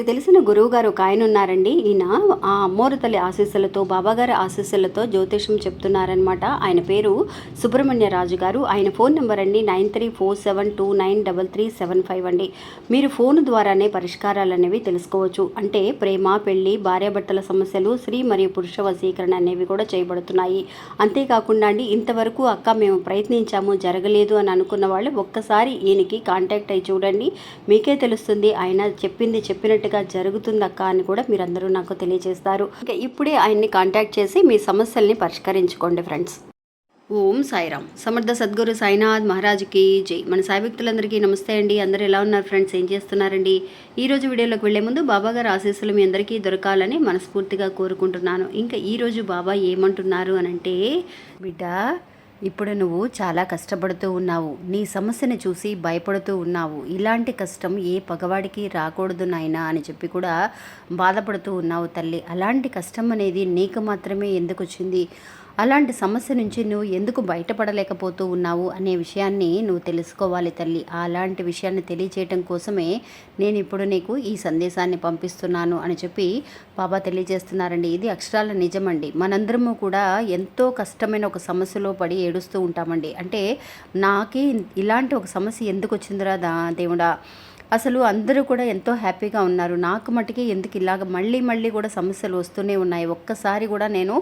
మనకు తెలిసిన గురువు గారు ఒక ఆయన ఉన్నారండి. ఈయన ఆ అమ్మోరు తల్లి ఆశీస్సులతో బాబాగారి ఆశీస్సులతో జ్యోతిషం చెప్తున్నారనమాట ఆయన పేరు సుబ్రహ్మణ్య రాజు గారు. ఆయన ఫోన్ నెంబర్ అండి nine three four seven two nine double three seven five అండి. మీరు ఫోన్ ద్వారానే పరిష్కారాలు అనేవి తెలుసుకోవచ్చు. అంటే ప్రేమ పెళ్ళి భార్యాభర్తల సమస్యలు స్త్రీ మరియు పురుష వశీకరణ అనేవి కూడా చేయబడుతున్నాయి. అంతేకాకుండా అండి ఇంతవరకు అక్క మేము ప్రయత్నించాము జరగలేదు అని అనుకున్న వాళ్ళు ఒక్కసారి ఈయనకి కాంటాక్ట్ అయ్యి చూడండి. మీకే తెలుస్తుంది ఆయన చెప్పింది చెప్పినట్టు జరుగుతుంది జరుగుతుందక్క అని కూడా మీరందరూ నాకు తెలియజేస్తారు. ఇంకా ఇప్పుడే ఆయన్ని కాంటాక్ట్ చేసి మీ సమస్యల్ని పరిష్కరించుకోండి ఫ్రెండ్స్. ఓం సాయిరామ్. సమర్థ సద్గురు సాయినాథ్ మహారాజుకి జై. మన సాయి భక్తులందరికీ నమస్తే అండి. అందరూ ఎలా ఉన్నారు ఫ్రెండ్స్? ఏం చేస్తున్నారండి? ఈ రోజు వీడియోలోకి వెళ్ళే ముందు బాబా గారు ఆశీస్సులు మీ అందరికీ దొరకాలని మనస్ఫూర్తిగా కోరుకుంటున్నాను. ఇంకా ఈరోజు బాబా ఏమంటున్నారు అనంటే బిడ్డ ఇప్పుడు నువ్వు చాలా కష్టపడుతూ ఉన్నావు. నీ సమస్యను చూసి భయపడుతూ ఉన్నావు. ఇలాంటి కష్టం ఏ పగవాడికి రాకూడదు నాయనా అని చెప్పి కూడా బాధపడుతూ ఉన్నావు తల్లి. అలాంటి కష్టం అనేది నీకు మాత్రమే ఎందుకు వచ్చింది? అలాంటి సమస్య నుంచి నువ్వు ఎందుకు బయటపడలేకపోతూ ఉన్నావు అనే విషయాన్ని నువ్వు తెలుసుకోవాలి తల్లి. అలాంటి విషయాన్ని తెలియచేయటం కోసమే నేను ఇప్పుడు నీకు ఈ సందేశాన్ని పంపిస్తున్నాను అని చెప్పి బాబా తెలియజేస్తున్నారండి. ఇది అక్షరాల నిజమండి. మనందరము కూడా ఎంతో కష్టమైన ఒక సమస్యలో పడి ఏడుస్తూ ఉంటామండి. అంటే నాకే ఇలాంటి ఒక సమస్య ఎందుకు వచ్చిందిరా దా దేవుడా? అసలు అందరూ కూడా ఎంతో హ్యాపీగా ఉన్నారు. నాకు మటుకే ఎందుకు ఇలాగ మళ్ళీ మళ్ళీ కూడా సమస్యలు వస్తూనే ఉన్నాయి. ఒక్కసారి కూడా నేను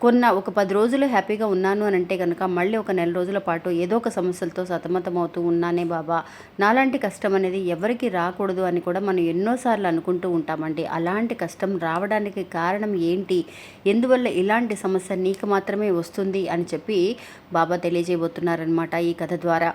కొన్న ఒక పది రోజులు హ్యాపీగా ఉన్నాను అని అంటే కనుక మళ్ళీ ఒక నెల రోజుల పాటు ఏదో ఒక సమస్యలతో సతమతమవుతూ ఉన్నానే బాబా. నాలాంటి కష్టం అనేది ఎవరికి రాకూడదు అని కూడా మనం ఎన్నోసార్లు అనుకుంటూ ఉంటామండి. అలాంటి కష్టం రావడానికి కారణం ఏంటి? ఎందువల్ల ఇలాంటి సమస్య నీకు మాత్రమే వస్తుంది అని చెప్పి బాబా తెలియజేయబోతున్నారనమాట ఈ కథ ద్వారా.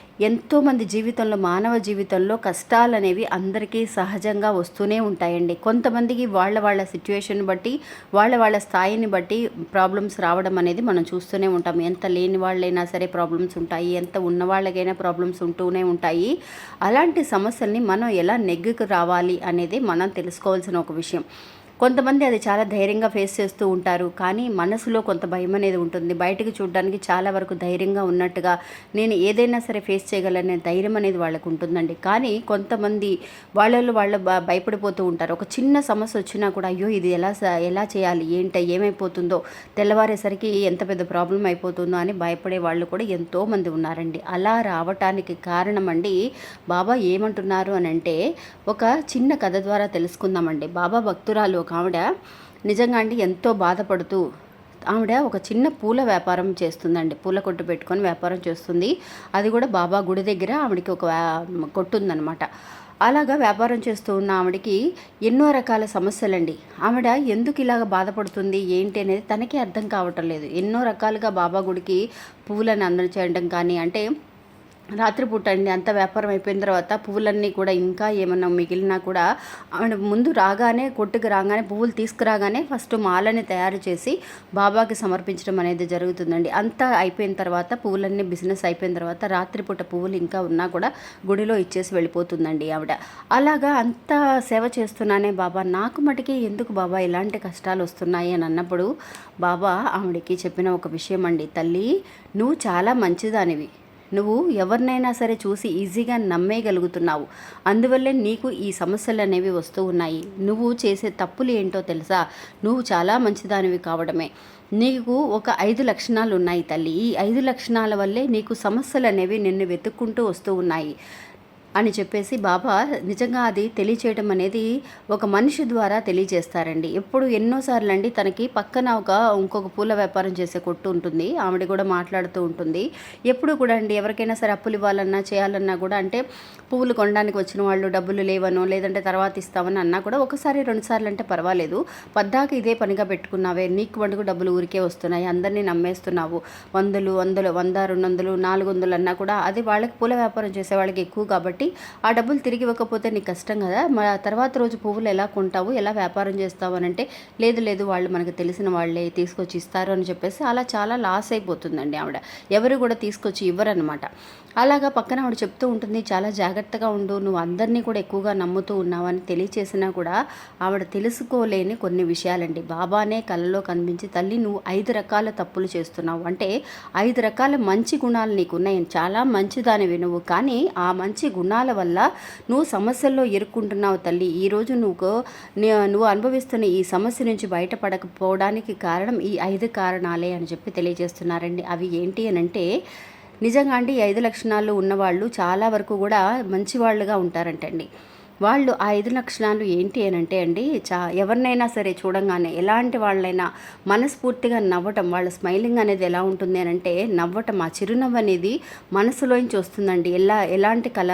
ఎంతోమంది జీవితంలో మానవ జీవితంలో కష్టాలు అనేవి అందరికీ సహజంగా వస్తూనే ఉంటాయండి. కొంతమందికి వాళ్ళ వాళ్ళ సిచ్యువేషన్ బట్టి వాళ్ళ వాళ్ళ స్థాయిని బట్టి ప్రాబ్లమ్స్ రావడం అనేది మనం చూస్తూనే ఉంటాం. ఎంత లేని వాళ్ళైనా సరే ప్రాబ్లమ్స్ ఉంటాయి ఎంత ఉన్న వాళ్ళకైనా ప్రాబ్లమ్స్ ఉంటూనే ఉంటాయి. అలాంటి సమస్యల్ని మనం ఎలా నెగ్గుకు రావాలి అనేది మనం తెలుసుకోవాల్సిన ఒక విషయం. కొంతమంది అది చాలా ధైర్యంగా ఫేస్ చేస్తూ ఉంటారు కానీ మనసులో కొంత భయం అనేది ఉంటుంది. బయటకు చూడడానికి చాలా వరకు ధైర్యంగా ఉన్నట్టుగా నేను ఏదైనా సరే ఫేస్ చేయగలనే ధైర్యం అనేది వాళ్ళకు ఉంటుందండి. కానీ కొంతమంది వాళ్ళలో వాళ్ళు భయపడిపోతూ ఉంటారు. ఒక చిన్న సమస్య వచ్చినా కూడా అయ్యో ఇది ఎలా ఎలా చేయాలి? ఏంట? ఏమైపోతుందో? తెల్లవారేసరికి ఎంత పెద్ద ప్రాబ్లం అయిపోతుందో? అని భయపడే వాళ్ళు కూడా ఎంతోమంది ఉన్నారండి. అలా రావటానికి కారణం అండి బాబా ఏమంటున్నారు? అని అంటే ఒక చిన్న కథ ద్వారా తెలుసుకుందామండి. బాబా భక్తురాలు ఒక ఆవిడ నిజంగా అండి ఎంతో బాధపడుతూ ఆవిడ ఒక చిన్న పూల వ్యాపారం చేస్తుందండి. పూల కొట్టు పెట్టుకొని వ్యాపారం చేస్తుంది. అది కూడా బాబా గుడి దగ్గర ఆవిడకి ఒక వ్యా- కొట్టు ఉందన్నమాట అలాగా వ్యాపారం చేస్తూ ఉన్న ఆవిడకి ఎన్నో రకాల సమస్యలండి. ఆవిడ ఎందుకు ఇలాగ బాధపడుతుంది? ఏంటి అనేది తనకే అర్థం కావటం లేదు. ఎన్నో రకాలుగా బాబా గుడికి పువ్వులను అందచేయడం కానీ అంటే రాత్రిపూట అండి అంత వ్యాపారం అయిపోయిన తర్వాత పువ్వులన్నీ కూడా ఇంకా ఏమన్నా మిగిలినా కూడా ఆవిడ ముందు రాగానే కొట్టుకు రాగానే పువ్వులు తీసుకురాగానే ఫస్ట్ మాలని తయారు చేసి బాబాకి సమర్పించడం అనేది జరుగుతుందండి. అంతా అయిపోయిన తర్వాత పువ్వులన్నీ బిజినెస్ అయిపోయిన తర్వాత రాత్రిపూట పువ్వులు ఇంకా ఉన్నా కూడా గుడిలో ఇచ్చేసి వెళ్ళిపోతుందండి ఆవిడ. అలాగా అంత సేవ చేస్తున్నానే బాబా. నాకు మటుకి ఎందుకు బాబా ఇలాంటి కష్టాలు వస్తున్నాయి అని అన్నప్పుడు బాబా ఆవిడకి చెప్పిన ఒక విషయం అండి తల్లి నువ్వు చాలా మంచిదానివి. నువ్వు ఎవరినైనా సరే చూసి ఈజీగా నమ్మేయగలుగుతున్నావు. అందువల్లే నీకు ఈ సమస్యలు అనేవి వస్తూ ఉన్నాయి. నువ్వు చేసే తప్పులు ఏంటో తెలుసా? నువ్వు చాలా మంచిదానివి కావడమే. నీకు ఒక ఐదు లక్షణాలు ఉన్నాయి తల్లి. ఈ ఐదు లక్షణాల వల్లే నీకు సమస్యలు అనేవి నిన్ను వెతుక్కుంటూ వస్తూ ఉన్నాయి. అని చెప్పేసి బాబా నిజంగా అది తెలియచేయడం అనేది ఒక మనిషి ద్వారా తెలియజేస్తారండి. ఎప్పుడు ఎన్నోసార్లు అండి తనకి పక్కన ఒక ఇంకొక పూల వ్యాపారం చేసే కొట్టు ఉంటుంది. ఆవిడ కూడా మాట్లాడుతూ ఉంటుంది. ఎప్పుడు కూడా అండి ఎవరికైనా సరే అప్పులు ఇవ్వాలన్నా చేయాలన్నా కూడా అంటే పువ్వులు కొనడానికి వచ్చిన వాళ్ళు డబ్బులు లేవనో లేదంటే తర్వాత ఇస్తామని అన్నా కూడా ఒకసారి రెండుసార్లు అంటే పర్వాలేదు. పద్దాక ఇదే పనిగా పెట్టుకున్నావే నీకు వండుకు డబ్బులు ఊరికే వస్తున్నాయి అందరినీ నమ్మేస్తున్నావు. వందలు వందలు వంద రెండు వందలు నాలుగు వందలు అన్నా కూడా అది వాళ్ళకి పూల వ్యాపారం చేసే వాళ్ళకి ఎక్కువ కాబట్టి ఆ డబ్బులు తిరిగి ఇవ్వకపోతే నీకు కష్టం కదా. మా తర్వాత రోజు పువ్వులు ఎలా కొంటావు? ఎలా వ్యాపారం చేస్తావు అని అంటే లేదు లేదు వాళ్ళు మనకు తెలిసిన వాళ్ళే తీసుకొచ్చి ఇస్తారు అని చెప్పేసి అలా చాలా లాస్ అయిపోతుందండి ఆవిడ. ఎవరు కూడా తీసుకొచ్చి ఇవ్వరనమాట అలాగా పక్కన ఆవిడ చెప్తూ ఉంటుంది చాలా జాగ్రత్తగా ఉండు నువ్వు అందరినీ కూడా ఎక్కువగా నమ్ముతూ ఉన్నావని తెలియచేసినా కూడా ఆవిడ తెలుసుకోలేని కొన్ని విషయాలండి. బాబానే కళ్ళలో కనిపించి తల్లి నువ్వు ఐదు రకాల తప్పులు చేస్తున్నావు. అంటే ఐదు రకాల మంచి గుణాలు నీకు ఉన్నాయి చాలా మంచిదానివి నువ్వు. కానీ ఆ మంచి గుణాల వల్ల నువ్వు సమస్యల్లో ఇరుక్కుంటున్నావు తల్లి. ఈరోజు నువ్వు నువ్వు అనుభవిస్తున్న ఈ సమస్య నుంచి బయటపడకపోవడానికి కారణం ఈ ఐదు కారణాలే అని చెప్పి తెలియజేస్తున్నారండి. అవి ఏంటి అని అంటే నిజంగా అండి ఐదు లక్షణాలు ఉన్నవాళ్ళు చాలా వరకు కూడా మంచి వాళ్ళుగా ఉంటారంటండి. వాళ్ళు ఆ ఐదు లక్షణాలు ఏంటి అని అంటే అండి చా ఎవరినైనా సరే చూడంగానే ఎలాంటి వాళ్ళైనా మనస్ఫూర్తిగా నవ్వటం వాళ్ళ స్మైలింగ్ అనేది ఎలా ఉంటుంది అని అంటే నవ్వటం ఆ చిరునవ్వు అనేది మనసులోంచి వస్తుందండి. ఎలా ఎలాంటి కళ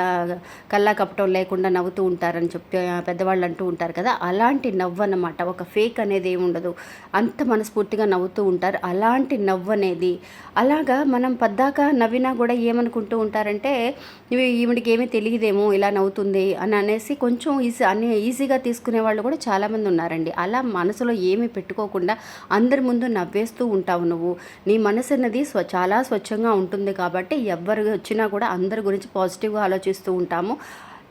కళ్ళ కపటం లేకుండా నవ్వుతూ ఉంటారని చెప్పి పెద్దవాళ్ళు అంటూ ఉంటారు కదా అలాంటి నవ్వు అన్నమాట ఒక ఫేక్ అనేది ఏమి ఉండదు. అంత మనస్ఫూర్తిగా నవ్వుతూ ఉంటారు. అలాంటి నవ్వు అనేది అలాగా మనం పద్దాక నవ్వినా కూడా ఏమనుకుంటూ ఉంటారంటే ఈవిడికి ఏమీ తెలియదేమో ఇలా నవ్వుతుంది అని అనేసి కొంచెం ఈజీ అన్ని ఈజీగా తీసుకునే వాళ్ళు కూడా చాలామంది ఉన్నారండి. అలా మనసులో ఏమీ పెట్టుకోకుండా అందరి ముందు నవ్వేస్తూ ఉంటావు నువ్వు. నీ మనసు అన్నది స్వ చాలా స్వచ్ఛంగా ఉంటుంది కాబట్టి ఎవరు వచ్చినా కూడా అందరి గురించి పాజిటివ్గా ఆలోచిస్తూ ఉంటాము.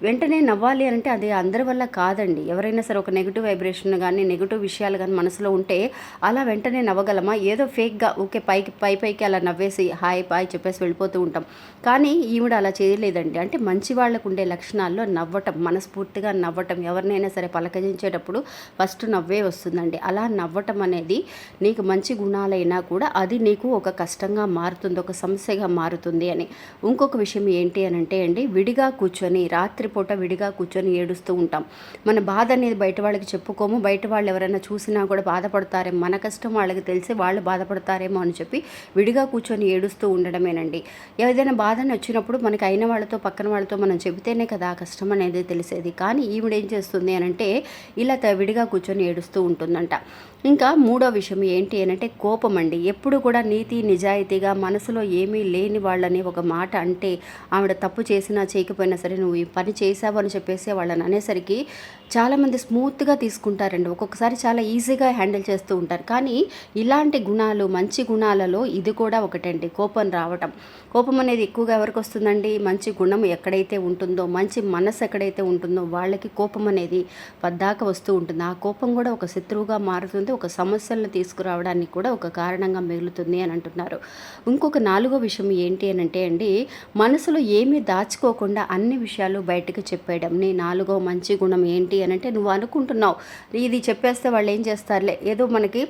వెంటనే నవ్వాలి అని అంటే అది అందరి వల్ల కాదండి. ఎవరైనా సరే ఒక నెగిటివ్ వైబ్రేషన్ కానీ నెగిటివ్ విషయాలు కానీ మనసులో ఉంటే అలా వెంటనే నవ్వగలమా? ఏదో ఫేక్గా ఓకే పైకి పై పైకి అలా నవ్వేసి హాయ్ బాయ్ చెప్పేసి వెళ్ళిపోతూ ఉంటాం. కానీ ఈవిడ అలా చేయలేదండి. అంటే మంచి వాళ్ళకు ఉండే లక్షణాల్లో నవ్వటం మనస్ఫూర్తిగా నవ్వటం ఎవరినైనా సరే పలకరించేటప్పుడు ఫస్ట్ నవ్వే వస్తుందండి. అలా నవ్వటం అనేది నీకు మంచి గుణాలైనా కూడా అది నీకు ఒక కష్టంగా మారుతుంది ఒక సమస్యగా మారుతుంది అని. ఇంకొక విషయం ఏంటి అని అంటే అండి విడిగా కూర్చొని రాత్రి రాత్రిపూట విడిగా కూర్చొని ఏడుస్తూ ఉంటాం. మన బాధ అనేది బయట వాళ్ళకి చెప్పుకోము. బయట వాళ్ళు ఎవరైనా చూసినా కూడా బాధపడతారేమో. మన కష్టం వాళ్ళకి తెలిసి వాళ్ళు బాధపడతారేమో అని చెప్పి విడిగా కూర్చొని ఏడుస్తూ ఉండడమేనండి. ఏదైనా బాధని వచ్చినప్పుడు మనకి అయిన వాళ్ళతో పక్కన వాళ్ళతో మనం చెబితేనే కదా ఆ కష్టం అనేది తెలిసేది. కానీ ఈవిడ ఏం చేస్తుంది అని అంటే ఇలా త- విడిగా కూర్చొని ఏడుస్తూ ఉంటుందంట. ఇంకా మూడో విషయం ఏంటి అని అంటే కోపం అండి. ఎప్పుడు కూడా నీతి నిజాయితీగా మనసులో ఏమీ లేని వాళ్ళని ఒక మాట అంటే ఆవిడ తప్పు చేసినా చేయకపోయినా సరే నువ్వు ఈ పని చేసావు అని చెప్పేసి వాళ్ళని అనేసరికి చాలామంది స్మూత్గా తీసుకుంటారండి. ఒక్కొక్కసారి చాలా ఈజీగా హ్యాండిల్ చేస్తూ ఉంటారు. కానీ ఇలాంటి గుణాలు మంచి గుణాలలో ఇది కూడా ఒకటండి కోపం రావటం. కోపం అనేది ఎక్కువగా ఎవరికి వస్తుందండి? మంచి గుణం ఎక్కడైతే ఉంటుందో మంచి మనసు ఎక్కడైతే ఉంటుందో వాళ్ళకి కోపం అనేది పద్దాక వస్తూ ఉంటుంది. ఆ కోపం కూడా ఒక శత్రువుగా మారుతుంది ఒక సమస్యలను తీసుకురావడానికి కూడా ఒక కారణంగా మిగులుతుంది అని అంటున్నారు. ఇంకొక నాలుగో విషయం ఏంటి అని అంటే అండి మనసులో ఏమీ దాచుకోకుండా అన్ని విషయాలు బయటకు చెప్పేయడం. నీ నాలుగో మంచి గుణం ఏంటి అని అంటే నువ్వు అనుకుంటున్నావు. ఇది చెప్పేస్తే వాళ్ళు ఏం చేస్తారులే? ఏదో మనకి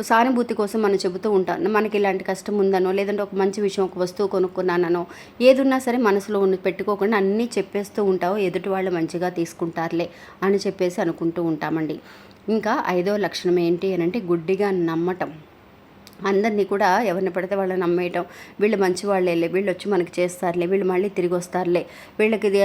సానుభూతి కోసం మనం చెబుతూ ఉంటాం. మనకి ఇలాంటి కష్టం ఉందనో లేదంటే ఒక మంచి విషయం ఒక వస్తువు కొనుక్కున్నానో ఏదున్నా సరే మనసులో ఉండి పెట్టుకోకుండా అన్నీ చెప్పేస్తూ ఉంటావు. ఎదుటి వాళ్ళు మంచిగా తీసుకుంటారులే అని చెప్పేసి అనుకుంటూ ఉంటామండి. ఇంకా ఐదో లక్షణం ఏంటి అని అంటే గుడ్డిగా నమ్మటం. అందరినీ కూడా ఎవరిని పడితే వాళ్ళని నమ్మేయటం. వీళ్ళు మంచి వాళ్ళేలే వీళ్ళు వచ్చి మనకి చేస్తారులే వీళ్ళు మళ్ళీ తిరిగి వస్తారులే వీళ్ళకి ఇది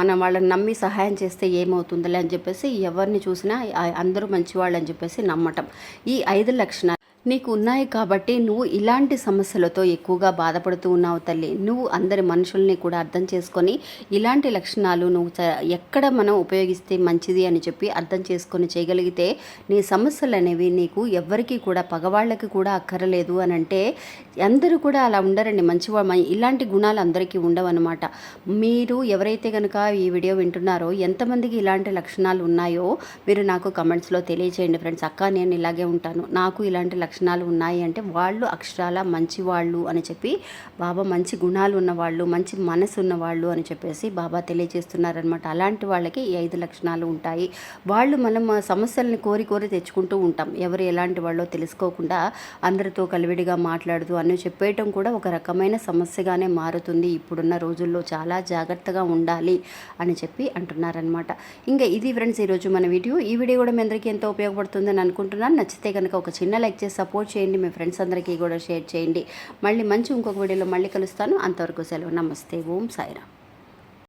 మనం వాళ్ళని నమ్మి సహాయం చేస్తే ఏమవుతుందిలే అని చెప్పేసి ఎవరిని చూసినా అందరూ మంచివాళ్ళు అని చెప్పేసి నమ్మటం. ఈ ఐదు లక్షణాలు నీకు ఉన్నాయి కాబట్టి నువ్వు ఇలాంటి సమస్యలతో ఎక్కువగా బాధపడుతూ ఉన్నావు తల్లి. నువ్వు అందరి మనుషుల్ని కూడా అర్థం చేసుకొని ఇలాంటి లక్షణాలు నువ్వు ఎక్కడ మనం ఉపయోగిస్తే మంచిది అని చెప్పి అర్థం చేసుకొని చేయగలిగితే నీ సమస్యలు అనేవి నీకు ఎవ్వరికీ కూడా పగవాళ్ళకి కూడా అక్కరలేదు అని అంటే అందరూ కూడా అలా ఉండరండి. మంచివా మ- ఇలాంటి గుణాలు అందరికీ ఉండవన్నమాట. మీరు ఎవరైతే కనుక ఈ వీడియో వింటున్నారో ఎంతమందికి ఇలాంటి లక్షణాలు ఉన్నాయో మీరు నాకు కమెంట్స్లో తెలియచేయండి ఫ్రెండ్స్. అక్క నేను ఇలాగే ఉంటాను. నాకు ఇలాంటి లక్షణాలు లక్షణాలు ఉన్నాయి అంటే వాళ్ళు అక్షరాల మంచి వాళ్ళు అని చెప్పి బాబా మంచి గుణాలు ఉన్నవాళ్ళు మంచి మనసు ఉన్నవాళ్ళు అని చెప్పేసి బాబా తెలియజేస్తున్నారనమాట అలాంటి వాళ్ళకి ఈ ఐదు లక్షణాలు ఉంటాయి. వాళ్ళు మనం సమస్యలను సమస్యల్ని కోరి కోరి తెచ్చుకుంటూ ఉంటాం. ఎవరు ఎలాంటి వాళ్ళో తెలుసుకోకుండా అందరితో కలివిడిగా మాట్లాడుతూ అన్నీ చెప్పేయటం కూడా ఒక రకమైన సమస్యగానే మారుతుంది. ఇప్పుడున్న రోజుల్లో చాలా జాగ్రత్తగా ఉండాలి అని చెప్పి అంటున్నారనమాట ఇంకా ఇది ఫ్రెండ్స్ ఈరోజు మన వీడియో. ఈ వీడియో కూడా మీ అందరికీ ఎంతో ఉపయోగపడుతుందని అనుకుంటున్నాను. నచ్చితే కనుక ఒక చిన్న లైక్ చేసి సపోర్ట్ చేయండి మీ ఫ్రెండ్స్ అందరికీ కూడా షేర్ చేయండి. మళ్ళీ మంచి ఇంకొక వీడియోలో మళ్ళీ కలుస్తాను. అంతవరకు సెలవు. నమస్తే. ఓం సాయిరామ్.